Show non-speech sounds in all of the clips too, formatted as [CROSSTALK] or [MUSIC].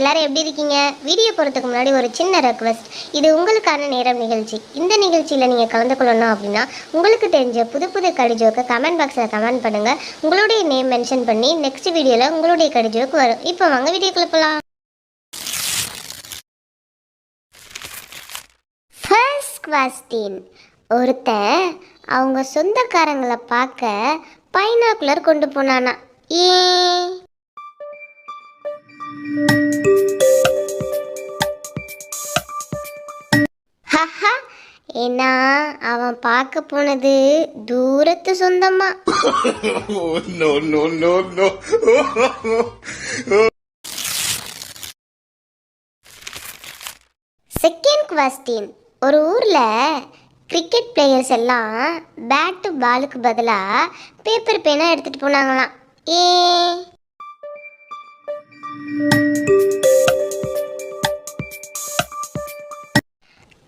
எல்லாரும் எப்படி இருக்கீங்க? வீடியோ போகிறதுக்கு முன்னாடி ஒரு சின்ன ரெக்வஸ்ட் இது உங்களுக்கான நேரம் நிகழ்ச்சி. இந்த நிகழ்ச்சியில் நீங்கள் கலந்து கொள்ளணும் அப்படின்னா உங்களுக்கு தெரிஞ்ச புது புது கடிஜோக்கு கமெண்ட் பாக்ஸில் கமெண்ட் பண்ணுங்கள் உங்களுடைய நேம் மென்ஷன் பண்ணி நெக்ஸ்ட் வீடியோவில் உங்களுடைய கடிஜோக்கு வரும். இப்போ வாங்க வீடியோக்குள்ள போகலாம் ஃபர்ஸ்ட் கொஸ்டின் ஒருத்தன் அவங்க சொந்தக்காரங்களை பார்க்க பைனாக்குலர் கொண்டு போனானா? ஏன்? ஏன்னா அவன் பார்க்க போனது தூரத்து சொந்தமா. செகண்ட் கொஸ்டின் ஒரு ஊர்ல கிரிக்கெட் பிளேயர்ஸ் எல்லாம் பேட்டு பாலுக்கு பதிலாக பேப்பர் பேனா எடுத்துட்டு போனாங்களாம். ஏ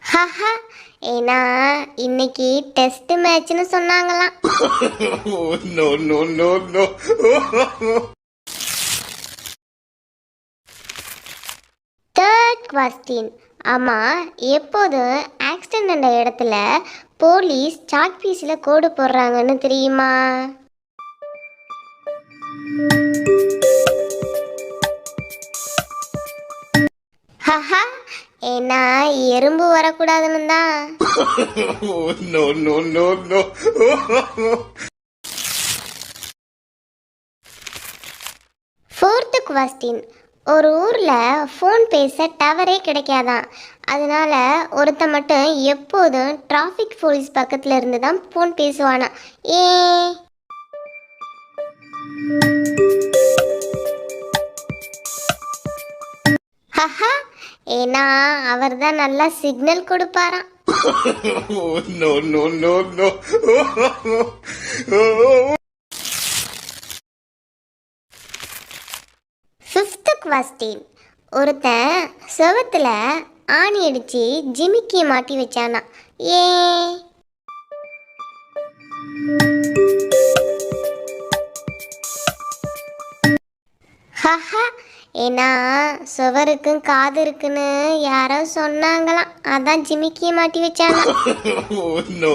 ஹஹா ஏன்னா இன்னைக்கு டெஸ்ட் மேட்ச்னு சொன்னாங்களாம். தேர்ட் கொஸ்டின் ஆமாம் எப்போதும் ஆக்சிடென்ட் ஆன இடத்துல போலீஸ் சாக் பீஸில் கோடு போடுறாங்கன்னு தெரியுமா? ஏன்னா எறும்பு வரக்கூடாதுன்னு தான். ஃபோர்த்து கொஸ்டின் ஒரு ஊரில் ஃபோன் பேச டவரே கிடைக்காதான் அதனால ஒருத்தன் மட்டும் எப்போதும் டிராஃபிக் போலீஸ் பக்கத்தில் இருந்து தான் ஃபோன் பேசுவானா ஏ ஏன்னா அவர் தான் நல்லா signal கொடுப்பாராம் [LAUGHS] Oh. Oh. Fifth question ஒருத்தன் செவத்துல ஆணி அடிச்சு ஜிமிக்கி மாட்டி வச்சானா ஏ ஹஹா ஏன்னா சுவருக்கும் காது இருக்குன்னு யாரோ சொன்னாங்களாம் அதான் ஜிமிக்கி மாட்டி [LAUGHS] no.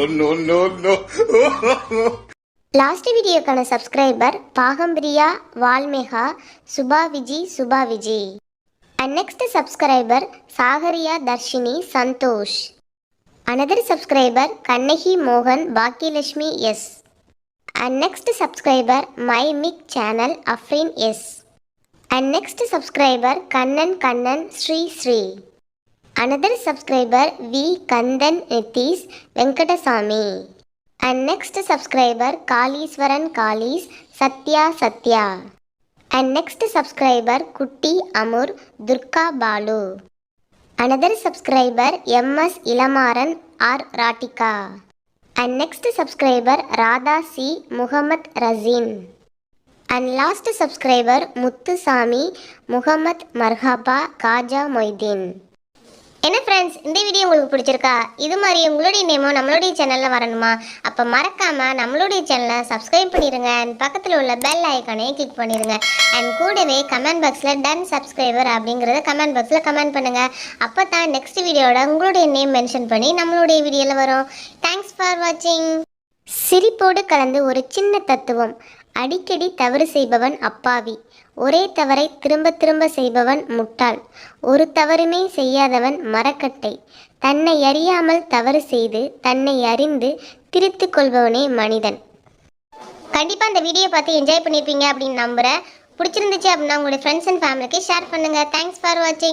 லாஸ்ட் [LAUGHS] வீடியோக்கான subscriber Bhagampriya Valmeka Suba Viji Suba Viji and next subscriber Zakariya Dharshini Santhosh. Another subscriber Kannagi மோகன் Bhagyalakshmi S. And next subscriber my mic channel Afreen S. And next subscriber Kannan Kannan Sri Sri another subscriber V Kandhan Nitheesh Venkatasamy and next subscriber Kaleeswaran Kalees Sathya Sathya and next subscriber Kutti Amur Durga Balu another subscriber MS Ilamaran R Ratika and next subscriber Radha C Mohamed Raseen and last subscriber Muthusamy Mohammed Marhaba Khaja Moideen. என்ன friends இந்த video உங்களுக்கு பிடிச்சிருக்கா? இது மாதிரி உங்களுடைய நேமும் நம்மளுடைய சேனலில் வரணுமா? அப்போ மறக்காமல் நம்மளுடைய சேனலை சப்ஸ்கிரைப் பண்ணிடுங்க அண்ட் பக்கத்தில் உள்ள பெல் ஐக்கானையும் கிளிக் பண்ணிடுங்க அண்ட் கூடவே கமெண்ட் பாக்ஸில் டன் சப்ஸ்கிரைபர் அப்படிங்கிறத கமெண்ட் பாக்ஸில் கமெண்ட் பண்ணுங்கள் அப்போ தான் நெக்ஸ்ட் வீடியோட உங்களுடைய நேம் மென்ஷன் பண்ணி நம்மளுடைய வீடியோவில் வரும். தேங்க்ஸ் ஃபார் வாட்சிங் சிரிப்போடு கலந்து ஒரு சின்ன தத்துவம். அடிக்கடி தவறு செய்பவன் அப்பாவி. ஒரே தவறை திரும்ப திரும்ப செய்பவன் முட்டாள். ஒரு தவறுமே செய்யாதவன் மரக்கட்டை. தன்னை அறியாமல் தவறு செய்து தன்னை அறிந்து திருத்திக் கொள்பவனே மனிதன். கண்டிப்பாக இந்த வீடியோ பார்த்து என்ஜாய் பண்ணியிருப்பீங்க அப்படின்னு நம்புகிறேன் பிடிச்சிருந்துச்சு அப்படின்னா உங்களுடைய ஃப்ரெண்ட்ஸ் அண்ட் ஃபேமிலிக்கு ஷேர் பண்ணுங்கள் தேங்க்ஸ் ஃபார் வாட்சிங்